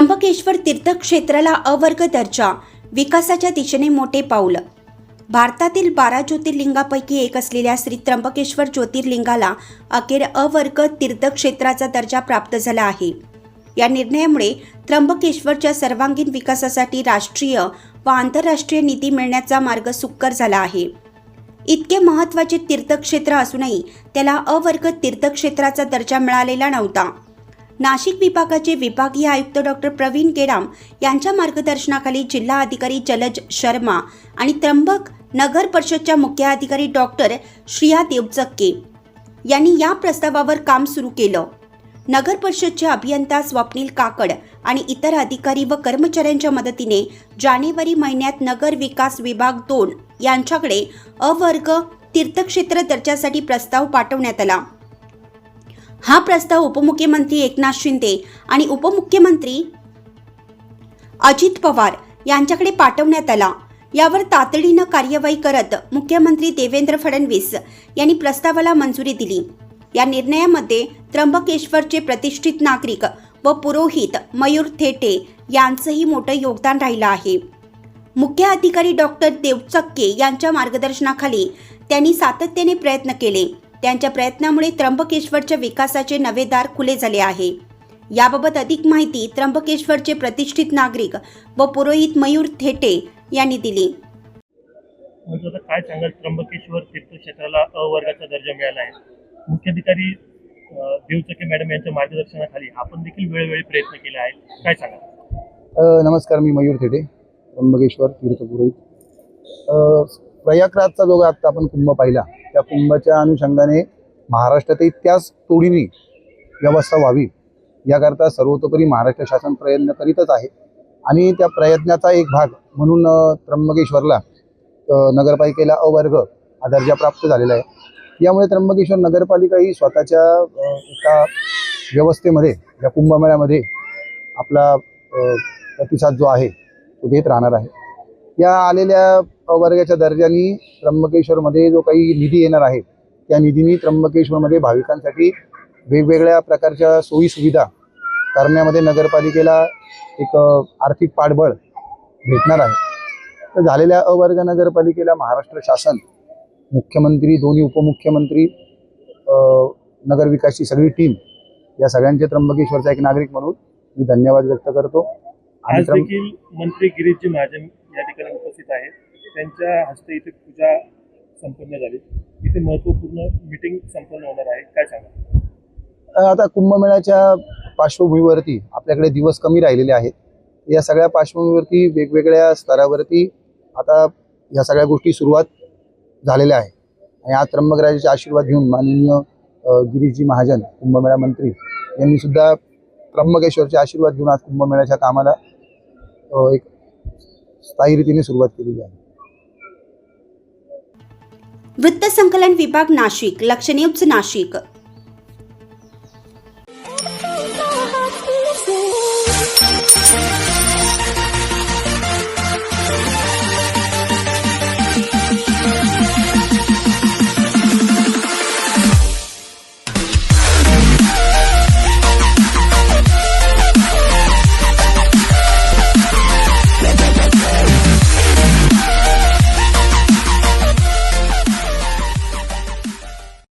त्र्यंबकेश्वर तीर्थक्षेत्राला अवर्ग दर्जा विकासाच्या दिशेने मोठे पाऊल. भारतातील बारा ज्योतिर्लिंगापैकी एक असलेल्या श्री त्र्यंबकेश्वर ज्योतिर्लिंगाला अखेर अवर्ग तीर्थक्षेत्राचा दर्जा प्राप्त झाला आहे. या निर्णयामुळे त्र्यंबकेश्वरच्या सर्वांगीण विकासासाठी राष्ट्रीय व आंतरराष्ट्रीय निधी मिळण्याचा मार्ग सुकर झाला आहे. इतके महत्त्वाचे तीर्थक्षेत्र असूनही त्याला अवर्ग तीर्थक्षेत्राचा दर्जा मिळालेला नव्हता. नाशिक विभागाचे विभागीय आयुक्त डॉक्टर प्रवीण केडाम यांच्या मार्गदर्शनाखाली जिल्हा अधिकारी जलज शर्मा आणि त्र्यंबक नगर परिषदच्या मुख्य अधिकारी डॉक्टर श्रिया देवचक्के यांनी या प्रस्तावावर काम सुरू केलं. नगर परिषदचे अभियंता स्वप्नील काकड आणि इतर अधिकारी व कर्मचाऱ्यांच्या मदतीने जानेवारी महिन्यात नगर विकास विभाग दोन यांच्याकडे अवर्ग तीर्थक्षेत्र दर्जासाठी प्रस्ताव पाठवण्यात आला. हा प्रस्ताव उपमुख्यमंत्री एकनाथ शिंदे आणि उपमुख्यमंत्री अजित पवार यांच्याकडे पाठवण्यात आला. यावर तातडीनं कार्यवाही करत मुख्यमंत्री देवेंद्र फडणवीस यांनी प्रस्तावाला मंजुरी दिली. या निर्णयामध्ये त्र्यंबकेश्वरचे प्रतिष्ठित नागरिक व पुरोहित मयूर थेटे यांचंही मोठं योगदान राहिलं आहे. मुख्य अधिकारी डॉक्टर देवचक्के यांच्या मार्गदर्शनाखाली त्यांनी सातत्याने प्रयत्न केले. त्यांच्या प्रयत्नामुळे त्र्यंबकेश्वरच्या विकासाचे नवे दार खुले झाले आहे. याबाबत अधिक माहिती त्र्यंबकेश्वरचे प्रतिष्ठित नागरिक व पुरोहित मयूर थेटे यांनी दिली. म्हणजे काय सांगाल? त्र्यंबकेश्वर तीर्थक्षेत्राला अ वर्गाचा दर्जा मिळाला आहे. मुख्याधिकारी देवचके मॅडम यांच्या मार्गदर्शनाखाली आपण देखील वेळोवेळी प्रयत्न केले आहेत. काय सांगाल? अ, नमस्कार मी मयूर थेटे त्र्यंबकेश्वर तीर्थपुरोहित प्रयागराजचा जो आता आपण कुंभ पाहिला त्या कुंभाच्या अनुषंगाने महाराष्ट्रातही त्याच तोडीने व्यवस्था व्हावी याकरता सर्वतोपरी महाराष्ट्र शासन प्रयत्न करीतच आहे. आणि त्या प्रयत्नाचा एक भाग म्हणून त्र्यंबकेश्वरला नगरपालिकेला अवर्ग हा दर्जा प्राप्त झालेला आहे. यामुळे त्र्यंबकेश्वर नगरपालिका ही स्वतःच्या एका व्यवस्थेमध्ये या कुंभमेळ्यामध्ये आपला प्रतिसाद जो आहे तो देत राहणार आहे. या आलेल्या वर्गाच्या दर्जानी त्र्यंबकेश्वरमध्ये जो काही निधी येणार आहे त्या निधीनी त्र्यंबकेश्वरमध्ये भाविकांसाठी वेगवेगळ्या प्रकारच्या सोयी सुविधा करण्यामध्ये नगरपालिकेला एक आर्थिक पाठबळ भेटणार आहे. तर झालेल्या अवर्ग नगरपालिकेला महाराष्ट्र शासन मुख्यमंत्री दोन्ही उपमुख्यमंत्री नगरविकासची सगळी टीम या सगळ्यांचे त्र्यंबकेश्वरचा एक नागरिक म्हणून मी धन्यवाद व्यक्त करतो. आणि आज त्र्यंब देखील मंत्री गिरीशजी महाजन या ठिकाणी उपस्थित आहेत. त्यांच्या हस्ते इथे पूजा संपन्न झाली. इथे महत्त्वपूर्ण मीटिंग संपन्न होणार आहे. काय सांगा आता कुंभमेळ्याच्या पार्श्वभूमीवरती आपल्याकडे दिवस कमी राहिलेले आहेत. या सगळ्या पार्श्वभूमीवरती वेगवेगळ्या स्तरावरती आता या सगळ्या गोष्टी सुरुवात झालेल्या आहे आणि आज त्र्यंबकराजाचे आशीर्वाद घेऊन माननीय गिरीशजी महाजन कुंभमेळा मंत्री यांनी सुद्धा त्र्यंबकेश्वरचे आशीर्वाद घेऊन आज कुंभमेळ्याच्या कामाला एक स्थायी रीतीने सुरुवात केलेली आहे. वृत्तसंकलन विभाग नाशिक लक्ष न्यूज नाशिक.